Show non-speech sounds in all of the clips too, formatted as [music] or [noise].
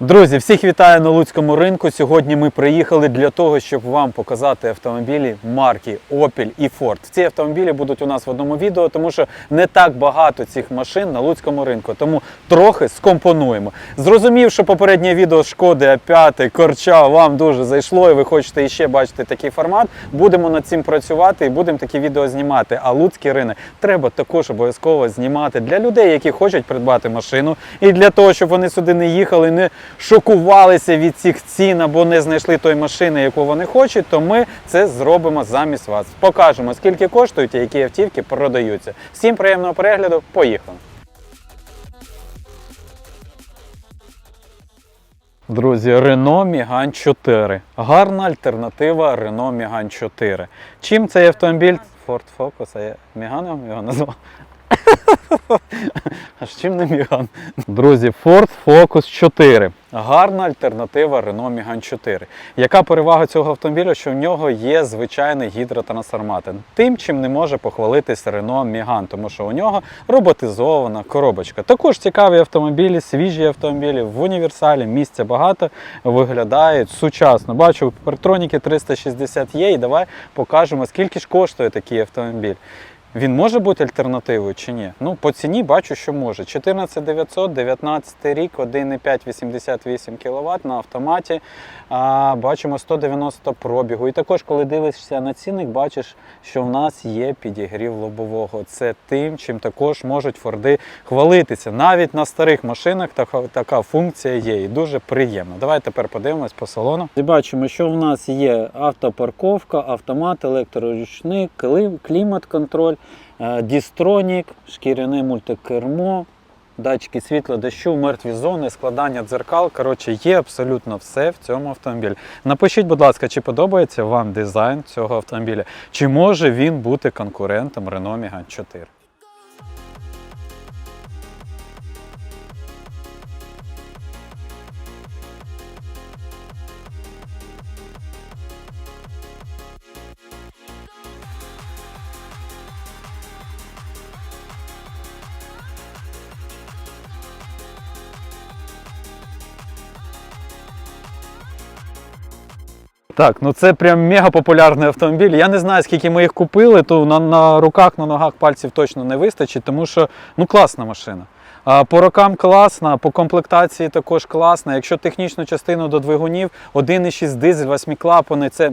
Друзі, всіх вітаю на Луцькому ринку. Сьогодні ми приїхали для того, щоб вам показати автомобілі марки Opel і Ford. Ці автомобілі будуть у нас в одному відео, тому що не так багато цих машин на Луцькому ринку. Тому трохи скомпонуємо. Зрозумів, що попереднє відео Шкоди А5, Корча вам дуже зайшло, і ви хочете іще бачити такий формат. Будемо над цим працювати і будемо такі відео знімати. А Луцький ринок треба також обов'язково знімати для людей, які хочуть придбати машину, і для того, щоб вони сюди не їхали, не шокувалися від цих цін або не знайшли тої машини, яку вони хочуть, то ми це зробимо замість вас. Покажемо, скільки коштують і які автівки продаються. Всім приємного перегляду, поїхали! Друзі, Renault Megane 4. Гарна альтернатива Renault Megane 4. Чим цей автомобіль? Ford Focus, а я Megane його назвав. [laughs] Аж чим не Міган? Друзі, Ford Focus 4. Гарна альтернатива Renault Megane 4. Яка перевага цього автомобіля? Що в нього є звичайний гідротрансформатор. Тим, чим не може похвалитись Renault Megane, тому що у нього роботизована коробочка. Також цікаві автомобілі, свіжі автомобілі в універсалі, місця багато, виглядають сучасно. Бачу, Партроніки 360 є, і давай покажемо, скільки ж коштує такий автомобіль. Він може бути альтернативою чи ні? Ну, по ціні бачу, що може. 14900, 19 рік, 1,5 88 кВт на автоматі. А, бачимо 190 пробігу. І також, коли дивишся на цінник, бачиш, що в нас є підігрів лобового. Це тим, чим також можуть Форди хвалитися. Навіть на старих машинах така, функція є і дуже приємно. Давай тепер подивимось по салону. І бачимо, що в нас є автопарковка, автомат, електроручник, клімат-контроль. Е, Дістронік, шкіряне мультикермо, датчики світла, дощу, мертві зони, складання дзеркал. Коротше, є абсолютно все в цьому автомобілі. Напишіть, будь ласка, чи подобається вам дизайн цього автомобіля? Чи може він бути конкурентом Renault Megane 4? Так, ну це прям мега популярний автомобіль. Я не знаю, скільки ми їх купили, то на, на руках, на ногах пальців точно не вистачить, тому що ну класна машина. А, По рокам класна, по комплектації також класна. Якщо технічну частину до двигунів, 1,6 дизель, 8 клапани, це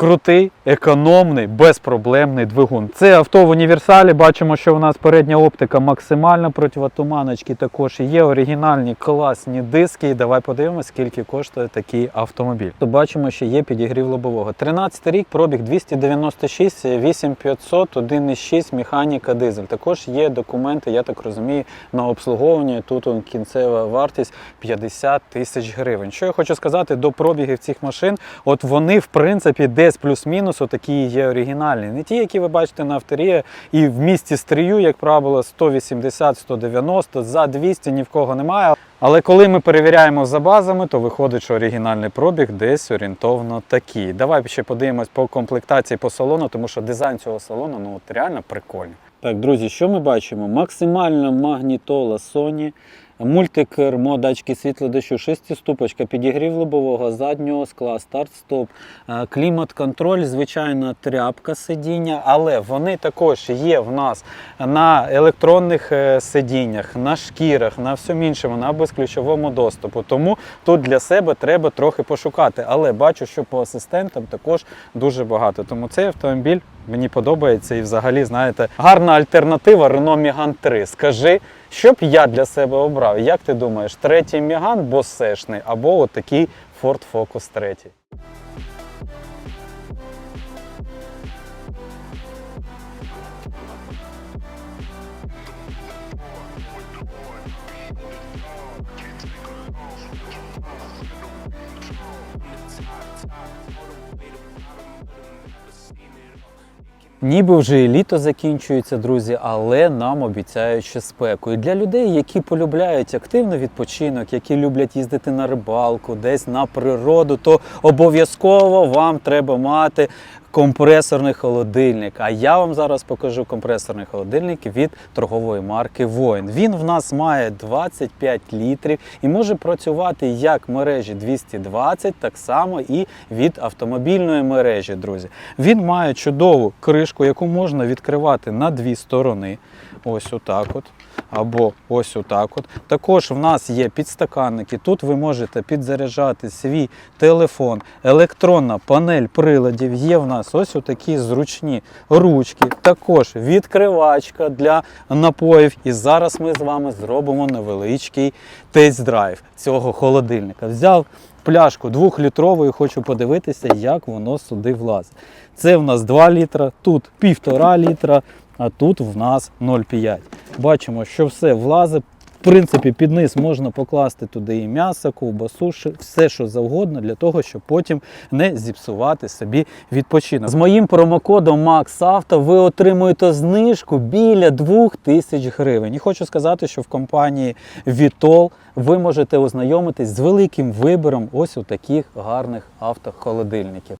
крутий, економний, безпроблемний двигун. Це авто в універсалі. Бачимо, що у нас передня оптика максимальна противотуманочки також є. Оригінальні класні диски. І давай подивимося, скільки коштує такий автомобіль. То бачимо, що є підігрів лобового. 13 рік, пробіг 296, 8500, 1,6 механіка дизель. Також є документи, я так розумію, на обслуговування. Тут он, кінцева вартість 50 тисяч гривень. Що я хочу сказати до пробігів цих машин, от вони в принципі десь плюс-мінус отакі є оригінальні. Не ті, які ви бачите на авторі, і в місті стрію, як правило, 180-190, за 200 ні в кого немає. Але коли ми перевіряємо за базами, то виходить, що оригінальний пробіг десь орієнтовно такий. Давай ще подивимось по комплектації по салону, тому що дизайн цього салону ну от реально прикольний. Так, друзі, що ми бачимо? Максимальна магнітола Sony, мультикермо, датчики світла дощу, шестиступочка, підігрів лобового, заднього скла, старт-стоп, е, клімат-контроль, звичайна тряпка сидіння, але вони також є в нас на електронних е, сидіннях, на шкірах, на всьому іншому, на безключовому доступу. Тому тут для себе треба трохи пошукати. Але бачу, що по асистентам також дуже багато. Тому цей автомобіль мені подобається і взагалі, знаєте, гарна альтернатива Renault Megane 3. Скажи, що б я для себе обрав? Як ти думаєш, третій міган босешний або от такий Ford Focus 3? Ніби вже і літо закінчується, друзі, але нам обіцяють ще спеку. І для людей, які полюбляють активний відпочинок, які люблять їздити на рибалку, десь на природу, то обов'язково вам треба мати компресорний холодильник. А я вам зараз покажу компресорний холодильник від торгової марки Воїн. Він в нас має 25 літрів і може працювати як мережі 220, так само і від автомобільної мережі, друзі. Він має чудову кришку, яку можна відкривати на дві сторони. Ось отак от. Або ось отак от. Також в нас є підстаканники. Тут ви можете підзаряджати свій телефон, електронна панель приладів. Є в нас ось такі зручні ручки. Також відкривачка для напоїв. І зараз ми з вами зробимо невеличкий тест-драйв цього холодильника. Взяв пляшку двохлітрову і хочу подивитися, як воно сюди влазить. Це в нас 2 літра, тут 1,5 літра, а тут в нас 0,5. Бачимо, що все влазить. В принципі, під низ можна покласти туди і м'ясо, ковбасу, все, що завгодно, для того, щоб потім не зіпсувати собі відпочинок. З моїм промокодом MAXAUTO ви отримуєте знижку біля 2000 гривень. І хочу сказати, що в компанії Vitol ви можете ознайомитись з великим вибором ось у таких гарних автохолодильників.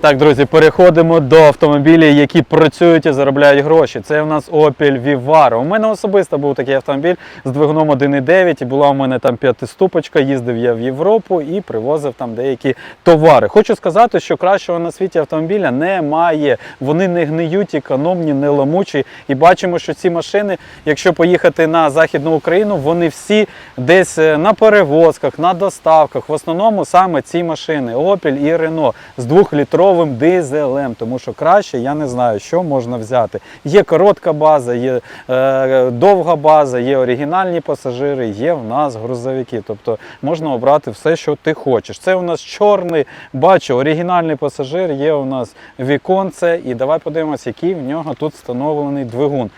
Так, друзі, переходимо до автомобілів, які працюють і заробляють гроші. Це у нас Opel Vivaro. У мене особисто був такий автомобіль з двигуном 1.9 і була у мене там п'ятиступочка. Їздив я в Європу і привозив там деякі товари. Хочу сказати, що кращого на світі автомобіля немає. Вони не гниють, економні, не ламучі. І бачимо, що ці машини, якщо поїхати на Західну Україну, вони всі десь е, на перевозках, на доставках. В основному саме ці машини Opel і Renault з двохлітровим дизелем, тому що краще я не знаю, що можна взяти. Є коротка база, є е, довга база, є оригінальні пасажири, є в нас грузовики. Тобто можна обрати все, що ти хочеш. Це у нас чорний, бачу, оригінальний пасажир, є у нас віконце. І давай подивимося, який в нього тут встановлений двигун.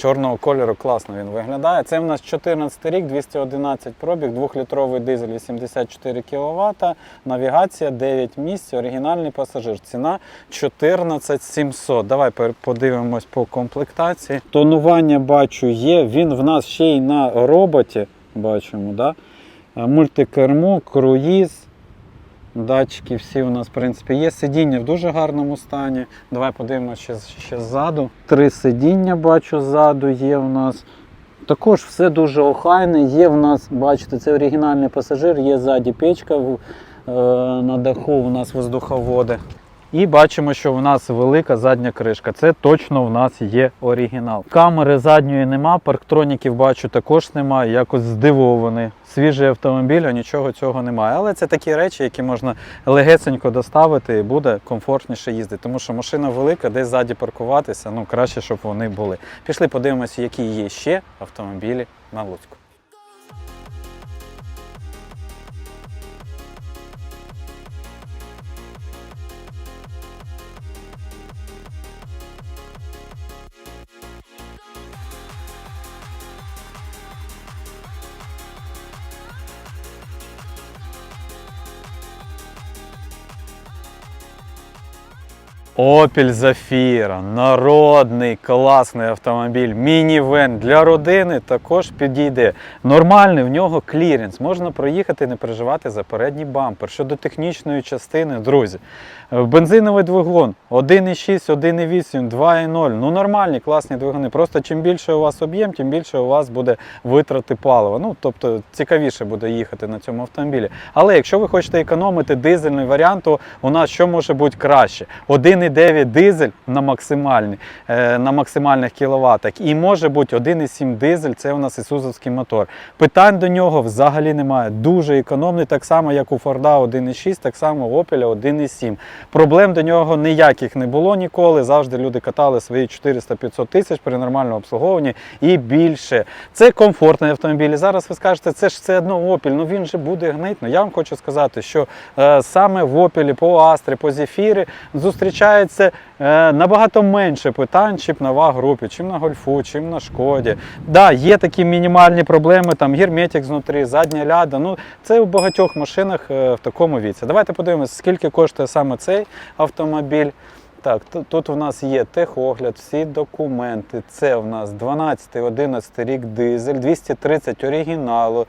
Чорного кольору класно він виглядає. Це в нас 14 рік, 211 пробіг, 2-літровий дизель 84 кВт, навігація 9 місць, оригінальний пасажир. Ціна 14 700. Давай подивимось по комплектації. Тонування бачу є. Він в нас ще й на роботі. Бачимо, да? Е, мультикермо, круїз. Датчики всі у нас, в принципі, є. Сидіння в дуже гарному стані. Давай подивимося ще, ще ззаду. Три сидіння бачу ззаду є в нас. Також все дуже охайне. Є в нас, бачите, це оригінальний пасажир, є ззаді печка е, на даху у нас воздуховоди. І бачимо, що в нас велика задня кришка. Це точно в нас є оригінал. Камери задньої нема, парктроніків бачу також немає. Якось здивований. Свіжий автомобіль, а нічого цього немає. Але це такі речі, які можна легесенько доставити і буде комфортніше їздити. Тому що машина велика, десь ззаді паркуватися, ну краще, щоб вони були. Пішли подивимося, які є ще автомобілі на Луцьку. Opel Zafira, народний класний автомобіль, мінівен для родини також підійде. Нормальний в нього кліренс, можна проїхати і не переживати за передній бампер. Щодо технічної частини, друзі, е, бензиновий двигун 1,6, 1,8, 2,0. Ну нормальні, класні двигуни. Просто чим більше у вас об'єм, тим більше у вас буде витрати палива. Ну тобто цікавіше буде їхати на цьому автомобілі. Але якщо ви хочете економити дизельний варіант, то у нас що може бути краще? 1,9 дизель на е, на максимальних кіловатах. І може бути 1,7 дизель, це у нас ісузовський мотор. Питань до нього взагалі немає. Дуже економний, так само, як у Форда 1,6, так само у Opel 1,7. Проблем до нього ніяких не було ніколи. Завжди люди катали свої 400-500 тисяч при нормальному обслуговуванні і більше. Це комфортний автомобіль. І зараз ви скажете, це ж все одно Opel, ну він же буде гнить. Ну я вам хочу сказати, що е, саме в Opel, по Астрі, по Зефірі зустрічається е, набагато менше питань, чим на ваг-групі, чим на гольфу, чим на шкоді. Да, є такі мінімальні проблеми, там герметик знутрі, задня ляда. Ну це у багатьох машинах е, в такому віці. Давайте подивимося, скільки коштує саме цей автомобіль. Так, тут у нас є техогляд, всі документи. Це у нас 12-11 рік дизель, 230 оригіналу.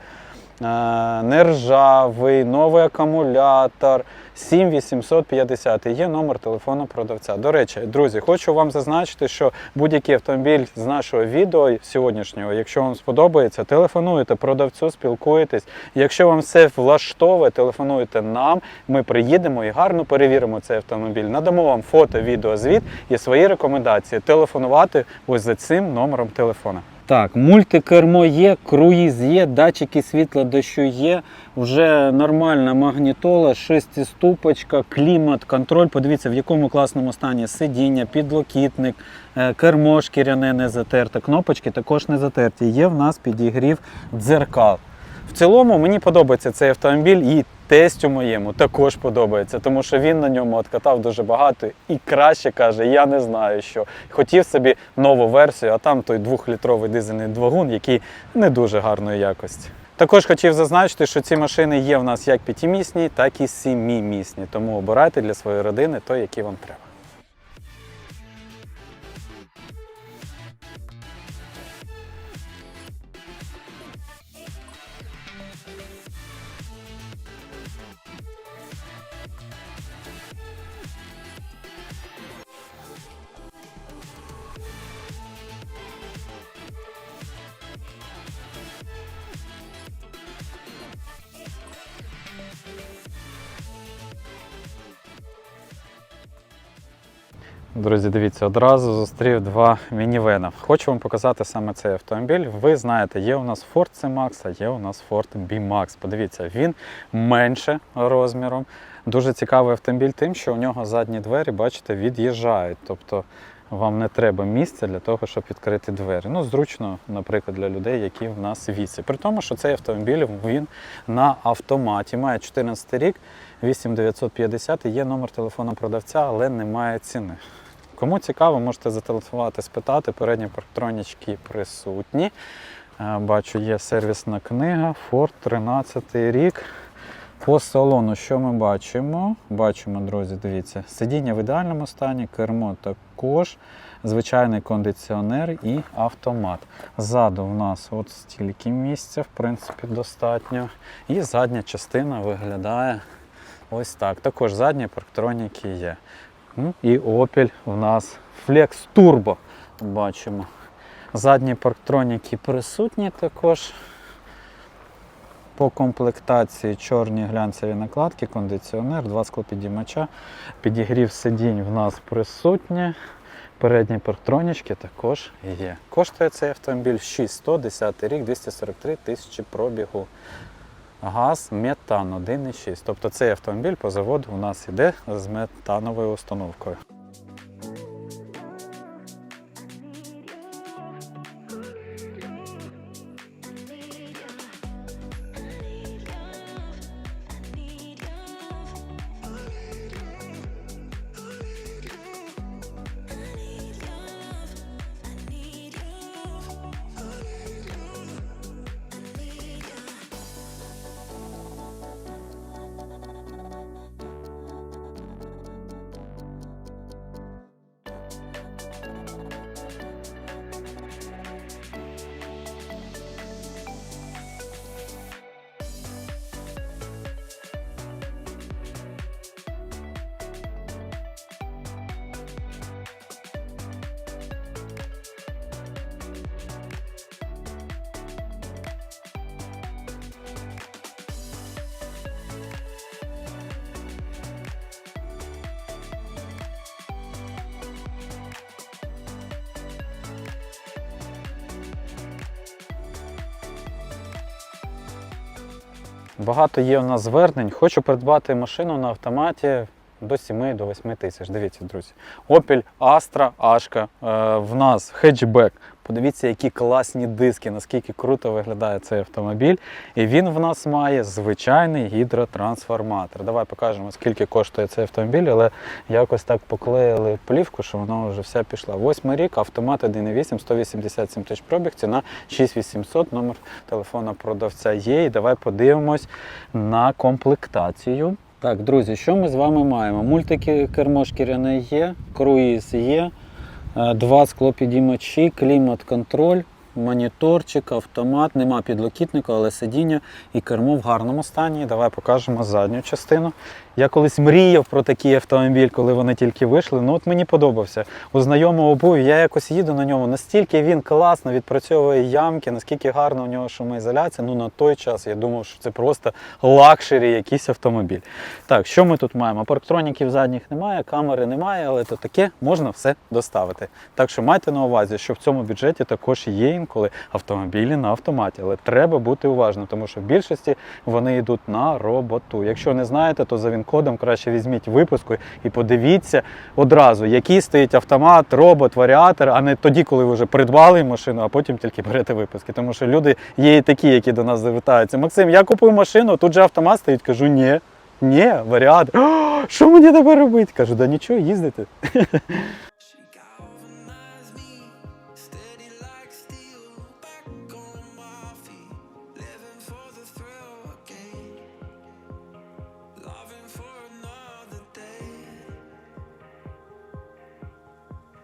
Нержавий, новий акумулятор. 7850 є номер телефону продавця. До речі, друзі, хочу вам зазначити, що будь-який автомобіль з нашого відео сьогоднішнього, якщо вам сподобається, телефонуйте продавцю, спілкуєтесь. Якщо вам все влаштовує, телефонуйте нам. Ми приїдемо і гарно перевіримо цей автомобіль. Надамо вам фото, відео, звіт і свої рекомендації. Телефонувати ось за цим номером телефона. Так, мультикермо є, круїз є, датчики світла дощу є, вже нормальна магнітола, шестиступочка, клімат, контроль. Подивіться, в якому класному стані сидіння, підлокітник, е, кермо шкіряне не затерте, кнопочки також не затерті. Є в нас підігрів дзеркал. В цілому мені подобається цей автомобіль і тестю моєму також подобається, тому що він на ньому откатав дуже багато і краще каже, я не знаю що. Хотів собі нову версію, а там той двохлітровий дизельний двигун, який не дуже гарної якості. Також хотів зазначити, що ці машини є в нас як п'ятимісні, так і сімімісні. Тому обирайте для своєї родини той, який вам треба. Друзі, дивіться, одразу зустрів два мінівена. Хочу вам показати саме цей автомобіль. Ви знаєте, є у нас Ford C-Max, а є у нас Ford B-Max. Подивіться, він менше розміром. Дуже цікавий автомобіль тим, що у нього задні двері, бачите, від'їжджають. Тобто вам не треба місця для того, щоб відкрити двері. Ну, зручно, наприклад, для людей, які в нас віці. При тому, що цей автомобіль він на автоматі. Має 14 рік, 8950 і є номер телефону продавця, але немає ціни. Кому цікаво, можете зателефонувати, спитати. Передні парктронічки присутні. Е, Бачу, є сервісна книга, Ford 13 рік. По салону, що ми бачимо? Бачимо, друзі, дивіться, сидіння в ідеальному стані, кермо також, звичайний кондиціонер і автомат. Ззаду в нас от стільки місця, в принципі, достатньо. І задня частина виглядає ось так. Також задні парктроніки є. Ну, І Opel у нас Flex Turbo. Бачимо. Задні парктроніки присутні також. По комплектації чорні глянцеві накладки, кондиціонер, два склопідіймача, підігрів сидінь в нас присутні. Передні парктронічки також є. Коштує цей автомобіль 6100, 10 рік, 243 тисячі пробігу. Газ метан 1,6. Тобто цей автомобіль по заводу у нас йде з метановою установкою. Багато є у нас звернень. Хочу придбати машину на автоматі до 7 до 8 тисяч. Дивіться, друзі. Opel Astra Ашка. Е, в нас хетчбек. Подивіться, які класні диски, наскільки круто виглядає цей автомобіль. І він в нас має звичайний гідротрансформатор. Давай покажемо, скільки коштує цей автомобіль, але якось так поклеїли плівку, що воно вже все пішло. Восьмий рік, автомат 1.8, 187 тисяч пробіг, ціна 6800, номер телефона продавця є. І давай подивимось на комплектацію. Так, друзі, що ми з вами маємо? Мультикермо шкіряне є, круїз є, е, два склопідіймачі, клімат-контроль, моніторчик, автомат, нема підлокітника, але сидіння і кермо в гарному стані. Давай покажемо задню частину. Я колись мріяв про такий автомобіль, коли вони тільки вийшли. Ну от мені подобався. У знайомого був, я якось їду на ньому. Настільки він класно відпрацьовує ямки, наскільки гарна у нього шумоізоляція. Ну на той час я думав, що це просто лакшері якийсь автомобіль. Так, що ми тут маємо? Парктроніків задніх немає, камери немає, але то таке можна все доставити. Так що майте на увазі, що в цьому бюджеті також є інколи автомобілі на автоматі, але треба бути уважним, тому що в більшості вони йдуть на роботу. Якщо не знаєте, то за він-кодом краще візьміть випуску і подивіться одразу, який стоїть автомат, робот, варіатор, а не тоді, коли ви вже придбали машину, а потім тільки берете випуски. Тому що люди є і такі, які до нас завертаються. Максим, я купив машину, тут же автомат стоїть. Кажу, ні. Ні, варіатор. Що мені тепер робити? Кажу, да нічого, їздите.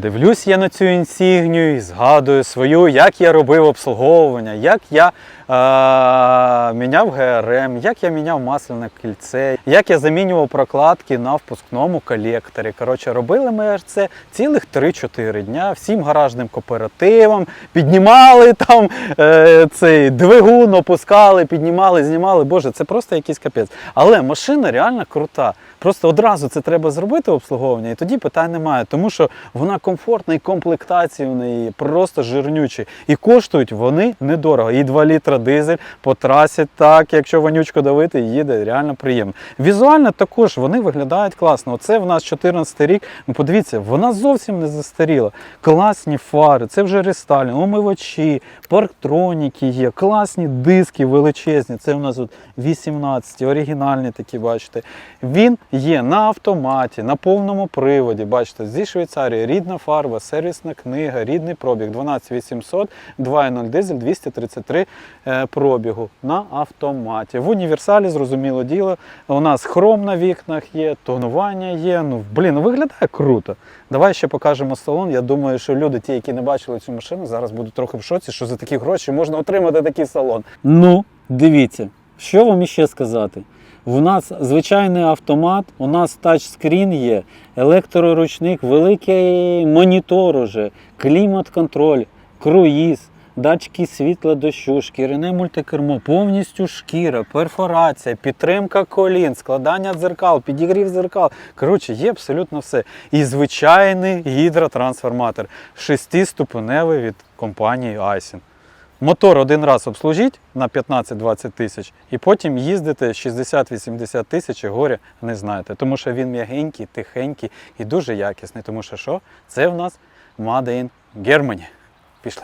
Дивлюсь я на цю інсігнію і згадую свою, як я робив обслуговування, як я е, міняв ГРМ, як я міняв масляне кільце, як я замінював прокладки на впускному колекторі. Коротше, робили ми це цілих 3-4 дня всім гаражним кооперативам, піднімали там е, цей двигун, опускали, піднімали, знімали. Боже, це просто якийсь капець. Але машина реально крута. Просто одразу це треба зробити обслуговування, і тоді питань немає, тому що вона комфортна і комплектації в неї просто жирнючі. І коштують вони недорого. І 2 літра дизель по трасі, так, якщо вонючко давити, їде реально приємно. Візуально також вони виглядають класно. Оце в нас 14 рік. Ну, подивіться, вона зовсім не застаріла. Класні фари, це вже рестайлінг, омивачі, парктроніки є, класні диски величезні. Це у нас от 18, оригінальні такі, бачите. Він є на автоматі, на повному приводі. Бачите, зі Швейцарії рідна фарба, сервісна книга, рідний пробіг 12800, 2.0 дизель 233 е, пробігу на автоматі. В універсалі, зрозуміло діло, у нас хром на вікнах є, тонування є. Ну, блін, ну виглядає круто. Давай ще покажемо салон. Я думаю, що люди, ті, які не бачили цю машину, зараз будуть трохи в шоці, що за такі гроші можна отримати такий салон. Ну, дивіться, що вам іще сказати? У нас звичайний автомат, у нас тачскрін є, електроручник, великий монітор уже, клімат-контроль, круїз, датчики світла дощу, шкіряне мультикермо, повністю шкіра, перфорація, підтримка колін, складання дзеркал, підігрів дзеркал. Коротше, є абсолютно все. І звичайний гідротрансформатор, шестиступеневий від компанії Aisin. Мотор один раз обслужіть на 15-20 тисяч, і потім їздите 60-80 тисяч і горя не знаєте. Тому що він м'ягенький, тихенький і дуже якісний. Тому що що? Це в нас Made in Germany. Пішли.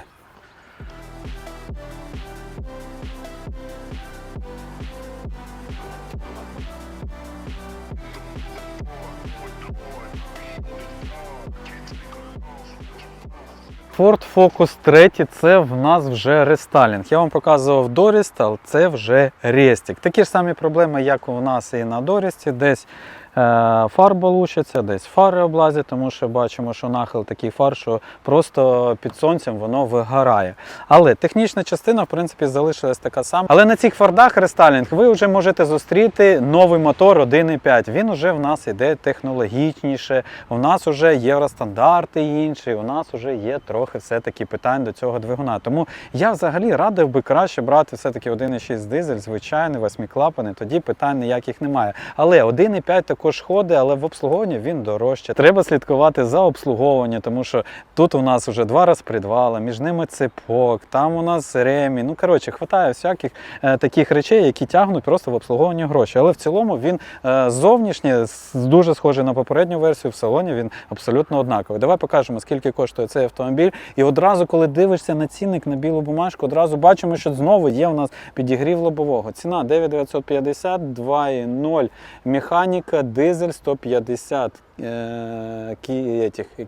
Ford Focus 3 це в нас вже рестайлінг. Я вам показував Дорістал, це вже Рестік. Такі ж самі проблеми, як у нас і на Дорісті, десь фарба лучиться, десь фари облазять, тому що бачимо, що нахил такий фар, що просто під сонцем воно вигорає. Але технічна частина, в принципі, залишилась така сама. Але на цих фордах рестайлінг ви вже можете зустріти новий мотор 1.5. Він вже в нас іде технологічніше, у нас вже євростандарти інші, у нас вже є трохи все-таки питань до цього двигуна. Тому я взагалі радив би краще брати все-таки 1.6 дизель, звичайний, восьмиклапаний, тоді питань ніяких немає. Але 1.5 також ходить, але в обслуговуванні він дорожче. Треба слідкувати за обслуговуванням, тому що тут у нас вже два розпредвала, між ними цепок, там у нас ремі. Ну коротше, хватає всяких е, таких речей, які тягнуть просто в обслуговуванні гроші. Але в цілому він е, зовнішнє дуже схожий на попередню версію. В салоні він абсолютно однаковий. Давай покажемо, скільки коштує цей автомобіль. І одразу, коли дивишся на цінник на білу бумажку, одразу бачимо, що знову є у нас підігрів лобового. Ціна 9950, 2.0 механіка, дизель 150 е,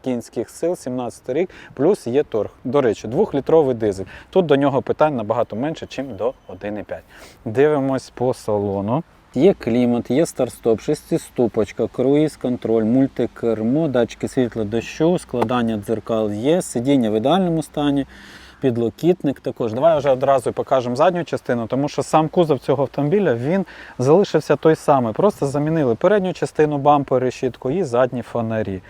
кінських сил, 17 рік, плюс є торг. До речі, 2-літровий дизель. Тут до нього питань набагато менше, ніж до 1.5. Дивимось по салону. Є клімат, є старт-стоп, шестиступочка, круїз контроль, мультикермо, датчики світла дощу, складання дзеркал є, сидіння в ідеальному стані, підлокітник також. Давай вже одразу покажемо задню частину, тому що сам кузов цього автомобіля він залишився той самий. Просто замінили передню частину бампер, решітку і задні фонарі.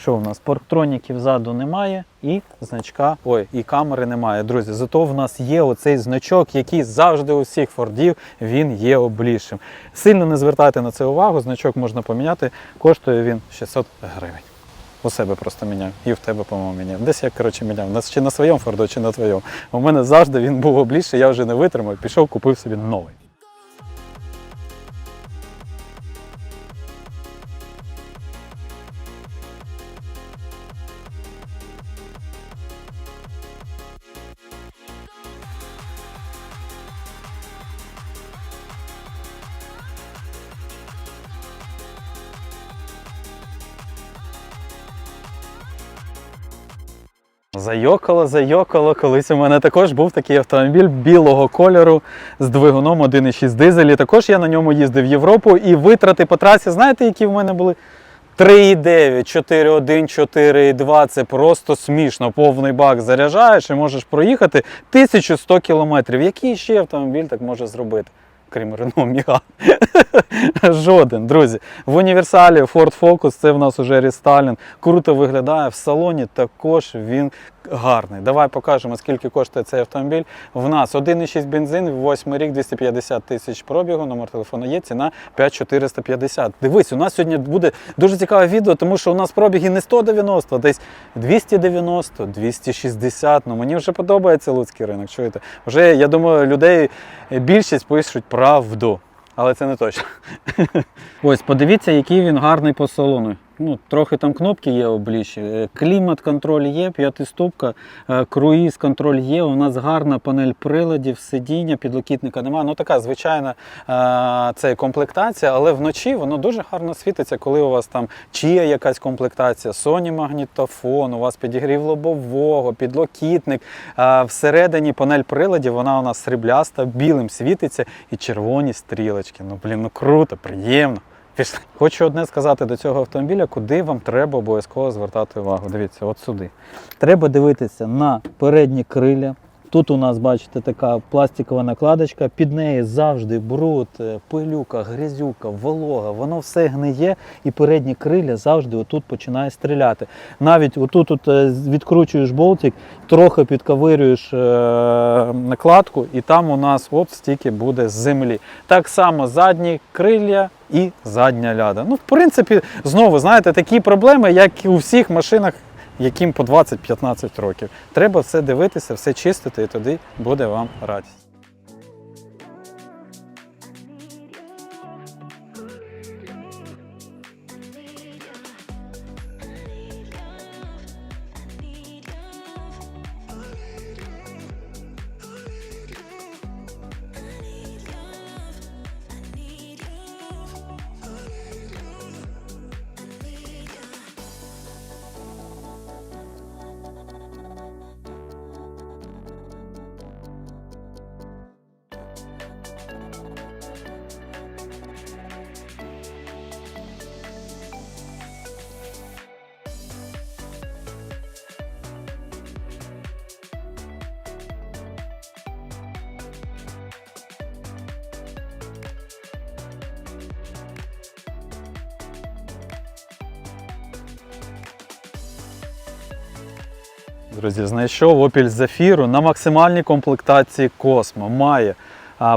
Що в нас? Парктроніків ззаду немає і значка, ой, і камери немає. Друзі, зато в нас є оцей значок, який завжди у всіх фордів він є облішим. Сильно не звертайте на це увагу, значок можна поміняти, коштує він 600 гривень. У себе просто міняв. І в тебе, по-моєму, міняв. Десь я, коротше, міняв. На- Чи на своєму форду, чи на твоєму. У мене завжди він був обліший, я вже не витримав, пішов, купив собі новий. Зайокало, зайокало. Колись у мене також був такий автомобіль білого кольору з двигуном 1.6 дизелі. Також я на ньому їздив в Європу і витрати по трасі, знаєте, які в мене були? 3,9, 4,1, 4,2 це просто смішно. Повний бак заряджаєш і можеш проїхати 1100 кілометрів. Який ще автомобіль так може зробити? Крім Renault Megane. [laughs] Жоден, друзі. В універсалі Ford Focus це в нас уже рестайлінг. Круто виглядає в салоні. Також він гарний. Давай покажемо, скільки коштує цей автомобіль. В нас 1,6 бензин, 8 рік, 250 тисяч пробігу. Номер телефону є. Ціна 5450. Дивись, у нас сьогодні буде дуже цікаве відео, тому що у нас пробіги не 190, а десь 290, 260. Ну мені вже подобається луцький ринок. Чуєте? Вже я думаю, людей більшість пишуть правду. Але це не точно. [laughs] Ось, подивіться, який він гарний по салону. Ну, трохи там кнопки є обліччя. Е, Клімат контроль є, п'ятиступка, е, круїз контроль є. У нас гарна панель приладів, сидіння, підлокітника немає. Ну така звичайна е, це комплектація, але вночі воно дуже гарно світиться, коли у вас там чи є якась комплектація, Sony магнітофон, у вас підігрів лобового, підлокітник. А всередині панель приладів, вона у нас срібляста, білим світиться і червоні стрілочки. Ну блін, ну круто, приємно. Пішли. Хочу одне сказати до цього автомобіля, куди вам треба обов'язково звертати увагу. Дивіться, от сюди. Треба дивитися на передні криля. Тут у нас, бачите, така пластикова накладочка, під неї завжди бруд, е, пилюка, грязюка, волога, воно все гниє, і передні криля завжди отут починає стріляти. Навіть отут от, е, відкручуєш болтик, трохи підковирюєш е, накладку, і там у нас от стільки буде землі. Так само задні крилля і задня ляда. Ну, в принципі, знову знаєте, такі проблеми, як і у всіх машинах яким по 20-15 років. Треба все дивитися, все чистити, і тоді буде вам радість. Друзі, знайшов Opel Zafiro на максимальній комплектації Космо. Має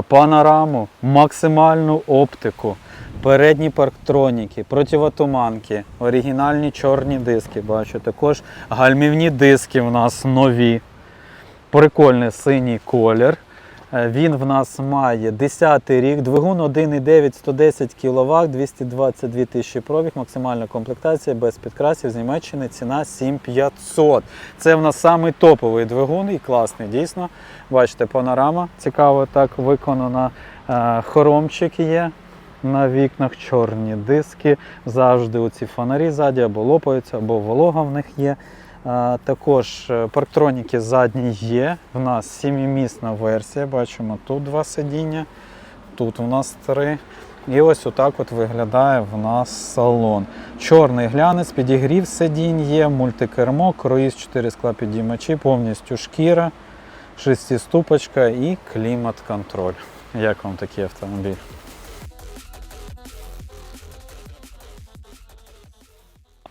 панораму, максимальну оптику, передні парктроніки, противотуманки, оригінальні чорні диски. Бачу, також гальмівні диски в нас нові. Прикольний синій колір. Е, Він в нас має 10 рік, двигун 1,9, 110 кВт, 222 тисячі пробіг, максимальна комплектація без підкрасів з Німеччини, ціна 7500. Це в нас самий топовий двигун і класний, дійсно. Бачите, панорама цікаво так виконана. Е, Хоромчик є на вікнах, чорні диски. Завжди оці фонарі ззаді або лопаються, або волога в них є. Також е, парктроніки задні є. В нас сімімісна версія. Бачимо тут два сидіння, тут у нас три. І ось отак от виглядає в нас салон. Чорний глянець, підігрів сидінь є, мультикермо, круїз 4 скла підіймачі, повністю шкіра, шестиступочка і клімат-контроль. Як вам такий автомобіль?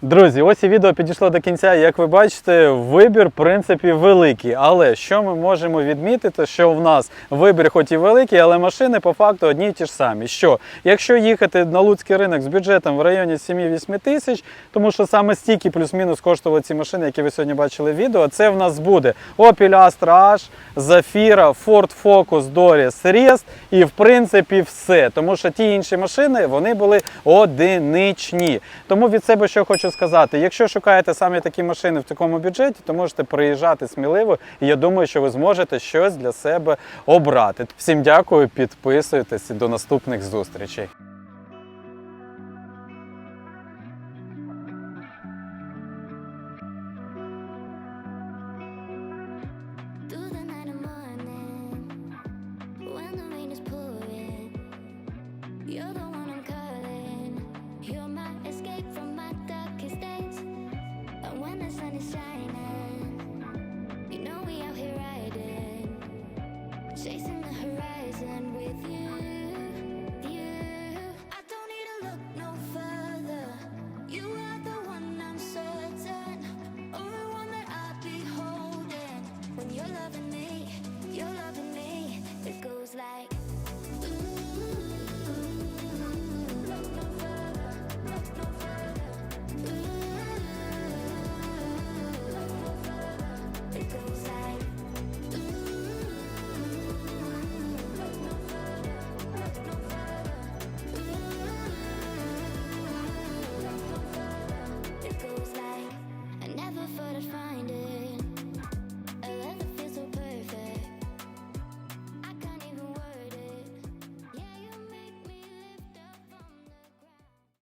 Друзі, ось і відео підійшло до кінця. Як ви бачите, вибір в принципі великий. Але що ми можемо відмітити, що в нас вибір хоч і великий, але машини по факту одні й ті ж самі. Що якщо їхати на луцький ринок з бюджетом в районі 7-8 тисяч, тому що саме стільки плюс-мінус коштували ці машини, які ви сьогодні бачили в відео, це в нас буде Opel Astra H, Zafira, Ford Focus, Doris, Rest і в принципі все. Тому що ті інші машини вони були одиничні. Тому від себе що хочу сказати: якщо шукаєте саме такі машини в такому бюджеті, то можете приїжджати сміливо, і я думаю, що ви зможете щось для себе обрати. Всім дякую, підписуйтесь і до наступних зустрічей.